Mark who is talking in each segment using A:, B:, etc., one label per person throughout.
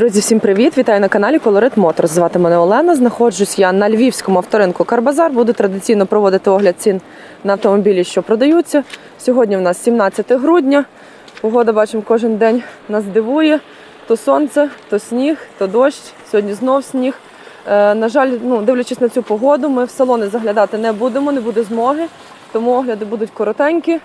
A: Друзі, всім привіт! Вітаю на каналі Colorit Motors. Звати мене Олена. Знаходжусь я на львівському авторинку Карбазар. Буду традиційно проводити огляд цін на автомобілі, що продаються. Сьогодні в нас 17 грудня. Погода бачимо кожен день нас дивує. То сонце, то сніг, то дощ. Сьогодні знов сніг. Е, на жаль, ну, дивлячись на цю погоду, ми в салони заглядати не будемо, не буде змоги, тому огляди будуть коротенькі.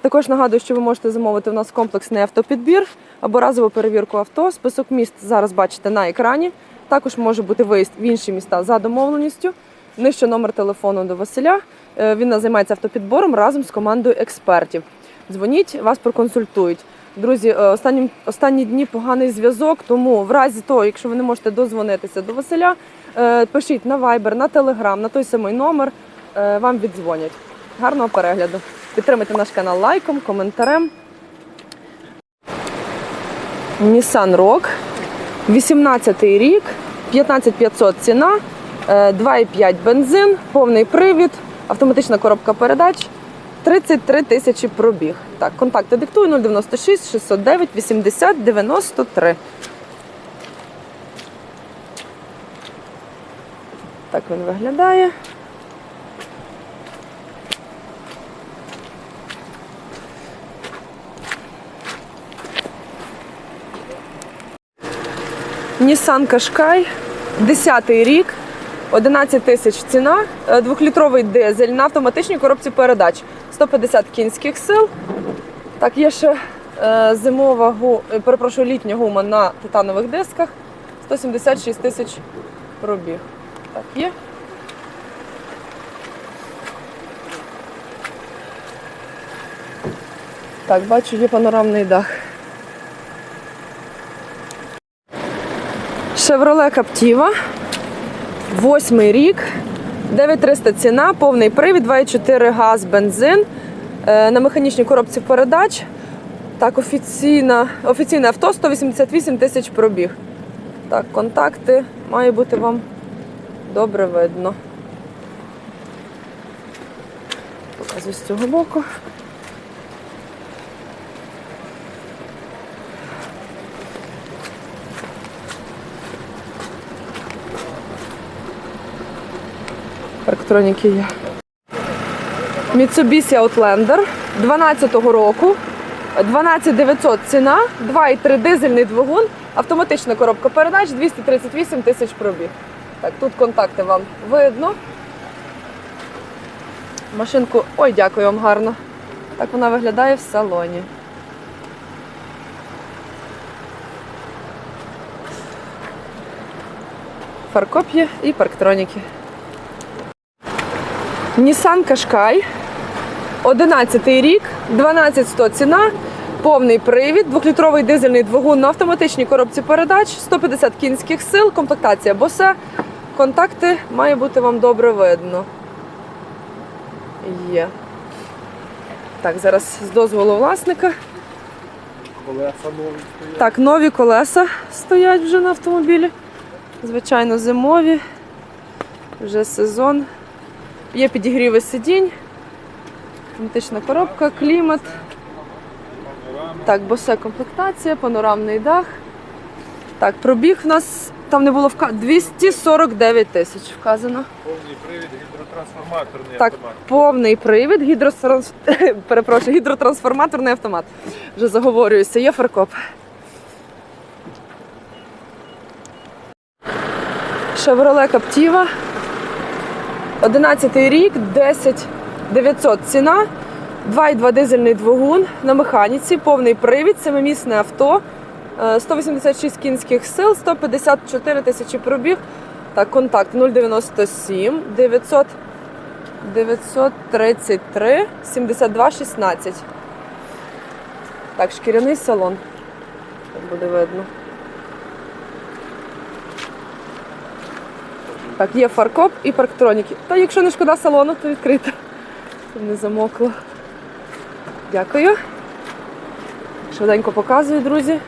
A: Також нагадую, що ви можете замовити у нас комплексний автопідбір або разову перевірку авто. Список міст зараз бачите на екрані. Також може бути виїзд в інші міста за домовленістю. Нижче номер телефону до Василя. Е, Він займається автопідбором разом з командою експертів. Дзвоніть, вас проконсультують. Друзі, е, останні, останні дні поганий зв'язок, тому в разі того, якщо ви не можете дозвонитися до Василя, е, пишіть на Viber, на Telegram, на той самий номер, вам віддзвонять. Гарного перегляду. Підтримайте наш канал лайком, коментарем. Nissan Rogue, 18 рік, 15500 ціна, е, 2,5 бензин, повний привід, автоматична коробка передач, 33 тисячі пробіг. Так, контакти диктую 096 609 80 93. Так він виглядає. Nissan Qashqai, 10 рік, 11 тисяч ціна, е, двохлітровий дизель на автоматичній коробці передач, 150 кінських сил. Так, є ще е, зимова гу, е, перепрошую, літня гума на титанових дисках, 176 тисяч пробіг. Так, є. Так, бачу, є панорамний дах. Chevrolet Captiva, восьмий рік, 9300 ціна, повний привід, 2,4 газ, бензин е, на механічній коробці передач. Так, офіційна, офіційне авто 188 тисяч пробіг. Так, контакти має бути вам добре видно. Показую з цього боку. Парктроніки є. Mitsubishi Outlander 12-го року. 12900 ціна, 2,3 дизельний двигун, автоматична коробка передач, 238 тисяч пробіг. Так, тут контакти вам видно. Машинку, ой, дякую вам гарно. Так вона виглядає в салоні. Фаркоп є і парктроніки. Nissan Qashqai, 11 рік, 12100 ціна, повний привід, двохлітровий дизельний двигун на автоматичній коробці передач, 150 кінських сил, комплектація Bose. Контакти має бути вам добре видно. Є. Так, зараз з дозволу власника.
B: Колеса нові стоять.
A: Так, нові колеса стоять вже на автомобілі. Звичайно, зимові. Вже сезон. Є підігріви сидінь, автоматична коробка, клімат. Так, босе комплектація, панорамний дах. Так, пробіг в нас там не було вка... 249 тисяч вказано.
B: Повний привід гідротрансформаторний
A: Так,
B: автомат.
A: повний привід, гідротранс... перепрошую, гідротрансформаторний автомат. Вже заговорююся, є фаркоп. Chevrolet Captiva. 11 рік, 10 900 ціна. 2,2 дизельний двигун на механіці, повний привід, семимісне авто, е, 186 кінських сил, 154 тисячі пробіг. Так, контакт 097 900 933 72 16. Так, шкіряний салон. Так буде видно. Так, є фаркоп і парктроніки. Та якщо не шкода салону, то відкрита. Не замокло. Дякую. Швиденько показую, друзі.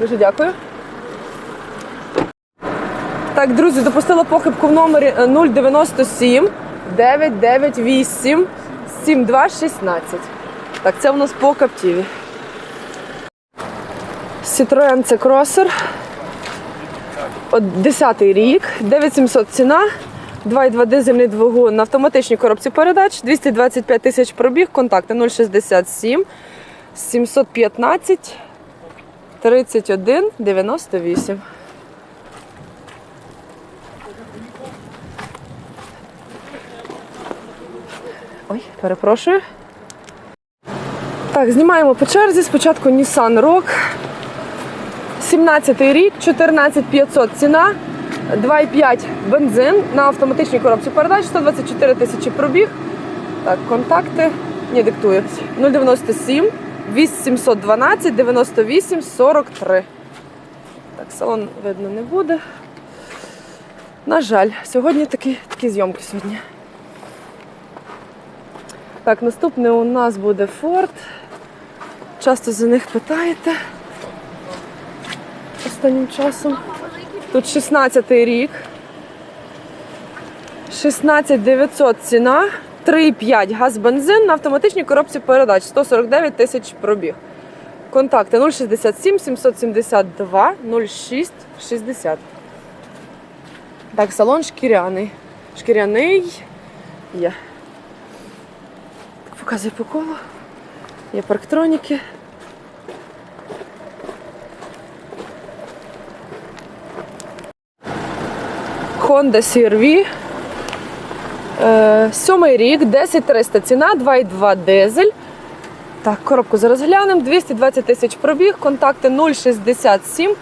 A: Дуже дякую. Так, друзі, допустила похибку в номері 097 998 7216. Так, це у нас по каптіві. Citroen C-Crosser 10-й рік, 9700 ціна, 2,2 дизельний двигун на автоматичній коробці передач, 225 тисяч пробіг, контакти 067 715 31 98. Ой, перепрошую. Так, знімаємо по черзі. Спочатку Nissan Rock. 17 рік, 14500 ціна, 2,5 бензин на автоматичній коробці передач, 124 тисячі пробіг. Так, контакти. Ні, диктую. 097 812 98 43. Так, салон видно не буде. На жаль, сьогодні такі, такі зйомки сьогодні. Так, наступне у нас буде Ford. Часто за них питаєте останнім часом. Тут 16 рік. 16 900 ціна, 3,5 газ бензин на автоматичній коробці передач, 149 тисяч пробіг. Контакти 067 772 06 60. Так, салон шкіряний. Шкіряний є. Так, показую по колу. Є парктроніки. Honda CR-V. Е, Сьомий рік, 10300 ціна, 2,2 дизель. Так, коробку зараз глянемо. 220 тисяч пробіг, контакти 067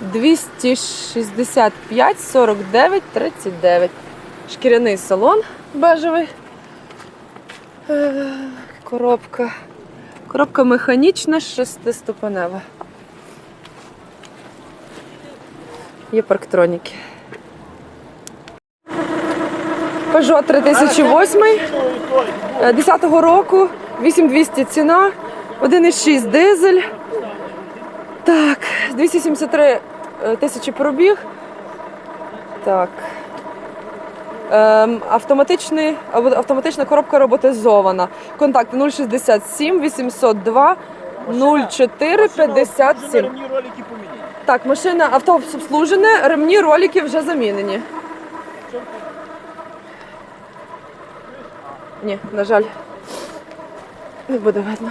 A: 265 49 39. Шкіряний салон бежевий. Е, Коробка. Коробка механічна, шестиступенева. Є парктроніки. Peugeot 3008 е, 10-го року, 8200 ціна, 1,6 дизель. Так, 273 е, тисячі пробіг. Так. Ем, автоматичний, автоматична коробка роботизована. Контакти 067 802 04 57.
B: Ремні ролики поміняні.
A: Так, машина автообслужене, ремні ролики вже замінені. Ні, на жаль, не буде видно.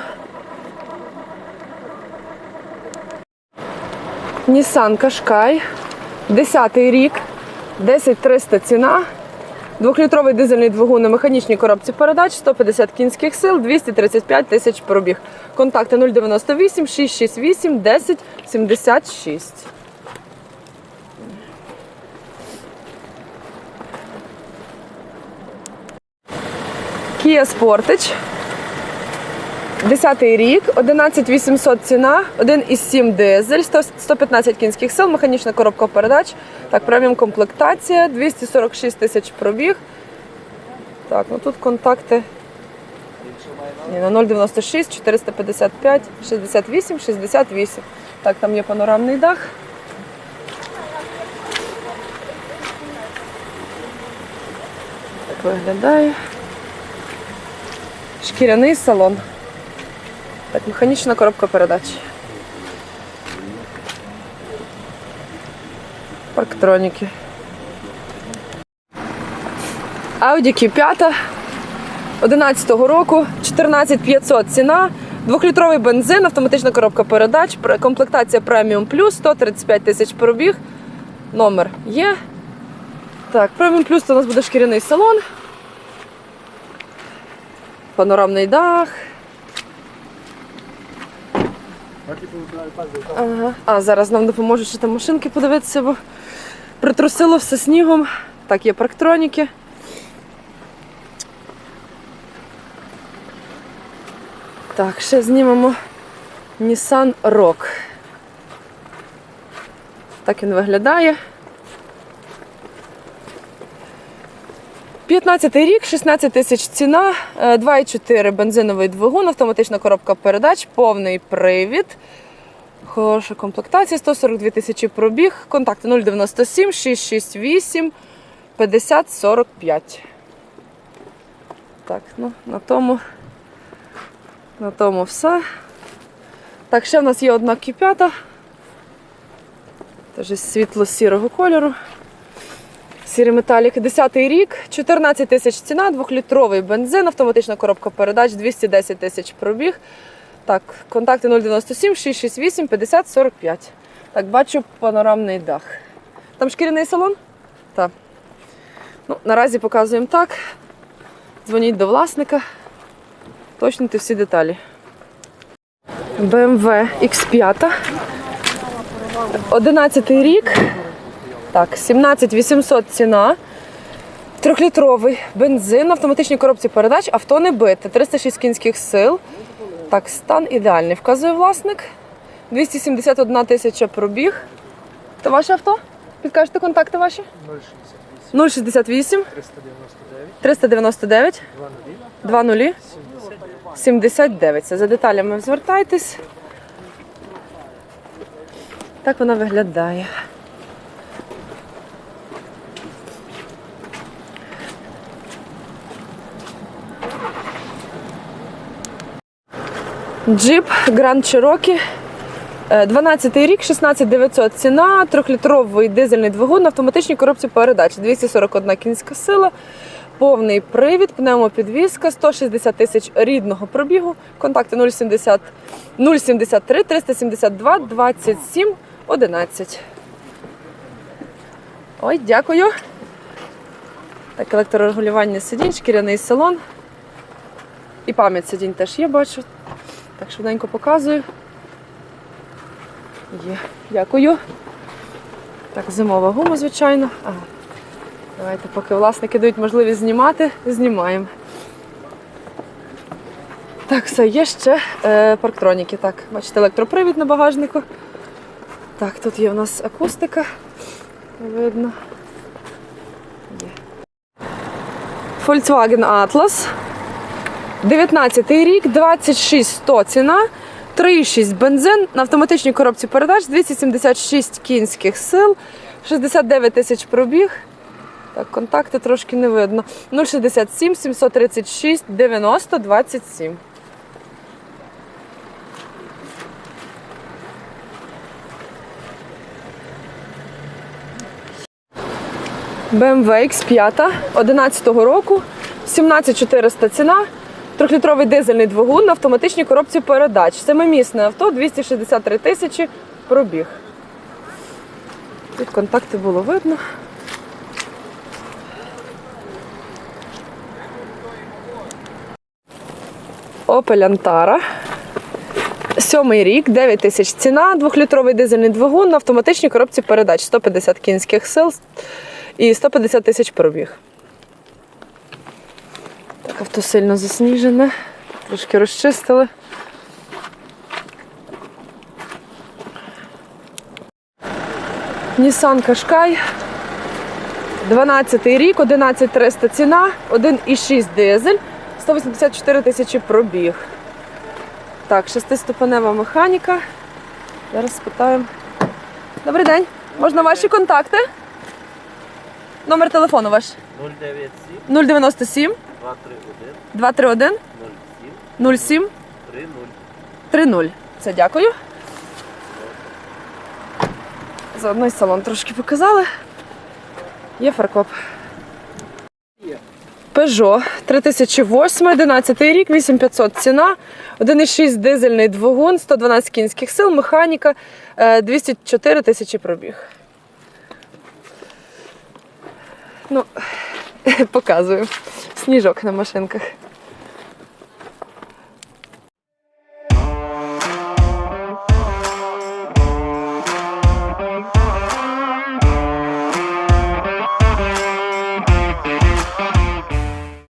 A: Nissan Qashqai, 10 рік, 10300 ціна. Двохлітровий дизельний двигун на механічній коробці передач, 150 кінських сил, 235 тисяч пробіг. Контакти 098 668 10 76. Kia Sportage. 10 рік, 11800 ціна, 1,7 дизель, 115 кінських сил, механічна коробка передач. Так, преміум комплектація, 246 тисяч пробіг. Так, ну тут контакти ні, на 096 455 68 68. Так, там є панорамний дах. Так виглядає. Шкіряний салон. Так, механічна коробка передач. Парктроніки. Audi Q5 11-го року, 14500 ціна, двохлітровий бензин, автоматична коробка передач, комплектація преміум плюс, 135 тисяч пробіг. Номер є. Так, преміум плюс це у нас буде шкіряний салон. Панорамний дах. Ага. А зараз нам допоможуть ще там машинки подивитися, бо притрусило все снігом. Так, є парктроніки. Так, ще знімемо Nissan Rock. Так він виглядає. 15 рік, 16 тисяч ціна, е, 2,4 бензиновий двигун, автоматична коробка передач, повний привід. Хороша комплектація, 142 тисячі пробіг, контакти 097 668 50 45. Так, ну на тому, на тому все. Так, ще в нас є одна кіпята. Теж світло-сірого кольору. Сірий металік. 10-й рік, 14 тисяч ціна, двохлітровий бензин, автоматична коробка передач, 210 тисяч пробіг. Так, контакти 097 668 50 45. Так, бачу панорамний дах. Там шкіряний салон? Так. Ну, наразі показуємо так. Дзвоніть до власника. Точните всі деталі. BMW X5. 11 рік. Так, 17 800 ціна. Трьохлітровий бензин, на автоматичній коробці передач, авто не бите, 306 кінських сил. Так, стан ідеальний, вказує власник. 271 тисяча пробіг. Це ваше авто? Підкажете контакти ваші?
B: 068
A: 068
B: 399
A: 399
B: 20
A: 20 79. Це за деталями звертайтесь. Так вона виглядає. Джип Grand Cherokee. Е, 12 рік, 16900 ціна, трьохлітровий дизельний двигун автоматичній коробці передач, 241 кінська сила, повний привід, пневмопідвізка, 160 тисяч рідного пробігу, контакти 070 073 372 27 11. Ой, дякую. Так, електрорегулювання сидінь, шкіряний салон. І пам'ять сидінь теж є, бачу. Так, швиденько показую. Є. Дякую. Так, зимова гума, звичайно. Ага. Давайте, поки власники дають можливість знімати, знімаємо. Так, все, є ще е, парктроніки. Так, бачите, електропривід на багажнику. Так, тут є в нас акустика. Видно. Є. Volkswagen Atlas. 19 рік, 26100 ціна, 3,6 бензин на автоматичній коробці передач, 276 кінських сил, 69 тисяч пробіг. Так, контакти трошки не видно. 067 736 90 27. BMW X5 11 року, 17400 ціна, трьохлітровий дизельний двигун на автоматичній коробці передач. Семимісне авто, 263 тисячі пробіг. Тут контакти було видно. Opel Antara. Сьомий рік, 9 тисяч ціна, двохлітровий дизельний двигун на автоматичній коробці передач, 150 кінських сил і 150 тисяч пробіг. Авто сильно засніжене, трошки розчистили. Nissan Qashqai. 12 рік, 11300 ціна, 1,6 дизель, 184 тисячі пробіг. Так, шестиступенева механіка. Зараз спитаємо. Добрий день. Можна ваші контакти? Номер телефону ваш
C: 097
A: 097
C: 231
A: 231
C: 07
A: 07
C: 30.
A: 30. Це дякую. Заодно й салон трошки показали. Є фаркоп. Peugeot 3008, 11 рік, 8500 ціна, 1,6 дизельний двигун, 112 кінських сил, механіка, е, 204 тисячі пробіг. Ну, показую. Сніжок на машинках.